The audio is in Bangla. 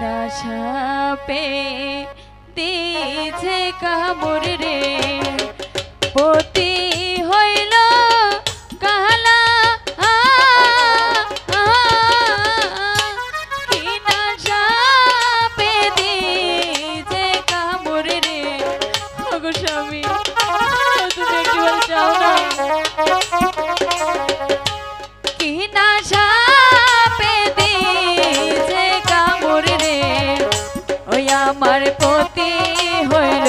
দশাপে দিছে কামড় রে পতি আমার পতি হইল।